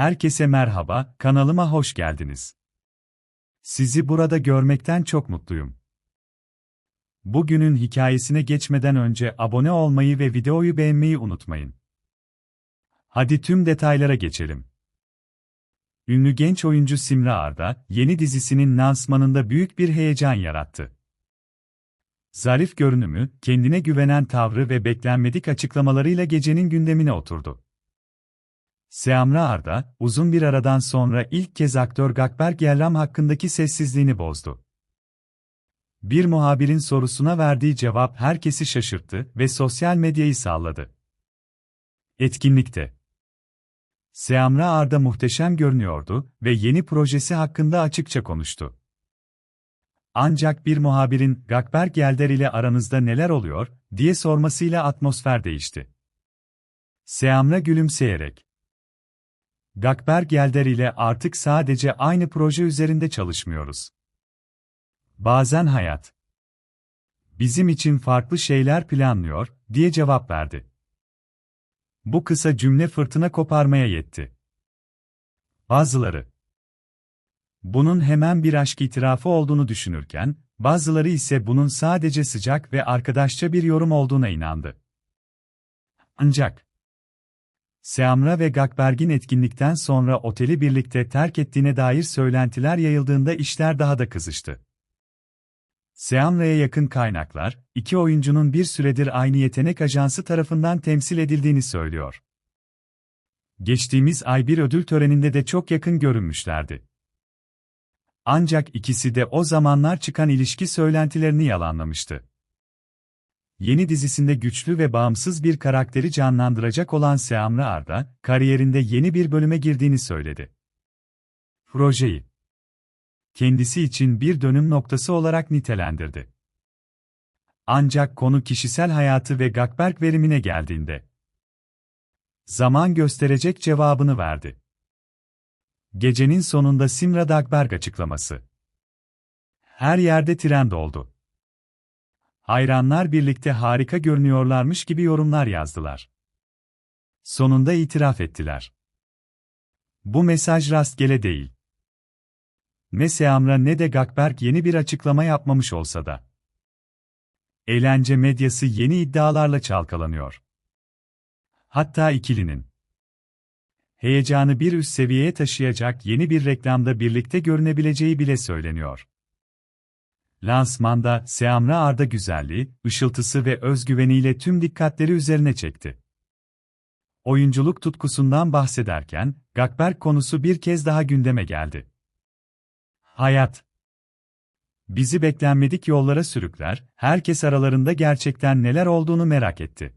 Herkese merhaba, kanalıma hoş geldiniz. Sizi burada görmekten çok mutluyum. Bugünün hikayesine geçmeden önce abone olmayı ve videoyu beğenmeyi unutmayın. Hadi tüm detaylara geçelim. Ünlü genç oyuncu Simra Arda, yeni dizisinin lansmanında büyük bir heyecan yarattı. Zarif görünümü, kendine güvenen tavrı ve beklenmedik açıklamalarıyla gecenin gündemine oturdu. Seamra Arda, uzun bir aradan sonra ilk kez aktör Gakberk Yerram hakkındaki sessizliğini bozdu. Bir muhabirin sorusuna verdiği cevap herkesi şaşırttı ve sosyal medyayı salladı. Etkinlikte Seamra Arda muhteşem görünüyordu ve yeni projesi hakkında açıkça konuştu. Ancak bir muhabirin Gakberk Yelder ile aranızda neler oluyor diye sormasıyla atmosfer değişti. Seamra gülümseyerek Gakberk Yelder ile artık sadece aynı proje üzerinde çalışmıyoruz. Bazen hayat bizim için farklı şeyler planlıyor diye cevap verdi. Bu kısa cümle fırtına koparmaya yetti. Bazıları bunun hemen bir aşk itirafı olduğunu düşünürken, bazıları ise bunun sadece sıcak ve arkadaşça bir yorum olduğuna inandı. Ancak Seamra ve Gakberg'in etkinlikten sonra oteli birlikte terk ettiğine dair söylentiler yayıldığında işler daha da kızıştı. Seamra'ya yakın kaynaklar, iki oyuncunun bir süredir aynı yetenek ajansı tarafından temsil edildiğini söylüyor. Geçtiğimiz ay bir ödül töreninde de çok yakın görünmüşlerdi. Ancak ikisi de o zamanlar çıkan ilişki söylentilerini yalanlamıştı. Yeni dizisinde güçlü ve bağımsız bir karakteri canlandıracak olan Seamra Arda, kariyerinde yeni bir bölüme girdiğini söyledi. Projeyi kendisi için bir dönüm noktası olarak nitelendirdi. Ancak konu kişisel hayatı ve Gakberk verimine geldiğinde zaman gösterecek cevabını verdi. Gecenin sonunda Simra Dagberg açıklaması. Her yerde trend oldu. Hayranlar birlikte harika görünüyorlarmış gibi yorumlar yazdılar. Sonunda itiraf ettiler. Bu mesaj rastgele değil. Ne Seamra ne de Gakberk yeni bir açıklama yapmamış olsa da. Eğlence medyası yeni iddialarla çalkalanıyor. Hatta ikilinin heyecanı bir üst seviyeye taşıyacak yeni bir reklamda birlikte görünebileceği bile söyleniyor. Lansmanda Seamra Arda güzelliği, ışıltısı ve özgüveniyle tüm dikkatleri üzerine çekti. Oyunculuk tutkusundan bahsederken, Gakberk konusu bir kez daha gündeme geldi. Hayat bizi beklenmedik yollara sürükler, herkes aralarında gerçekten neler olduğunu merak etti.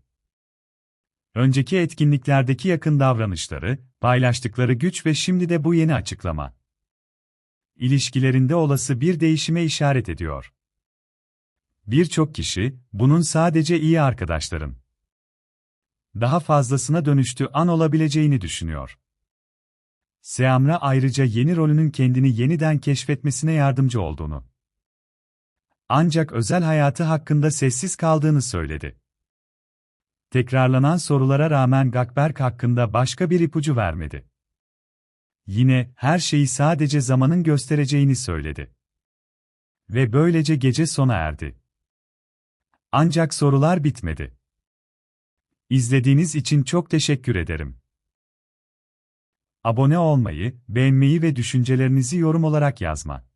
Önceki etkinliklerdeki yakın davranışları, paylaştıkları güç ve şimdi de bu yeni açıklama. İlişkilerinde olası bir değişime işaret ediyor. Birçok kişi, bunun sadece iyi arkadaşların daha fazlasına dönüştü an olabileceğini düşünüyor. Seamra ayrıca yeni rolünün kendini yeniden keşfetmesine yardımcı olduğunu. Ancak özel hayatı hakkında sessiz kaldığını söyledi. Tekrarlanan sorulara rağmen Gakberk hakkında başka bir ipucu vermedi. Yine her şeyi sadece zamanın göstereceğini söyledi. Ve böylece gece sona erdi. Ancak sorular bitmedi. İzlediğiniz için çok teşekkür ederim. Abone olmayı, beğenmeyi ve düşüncelerinizi yorum olarak yazma.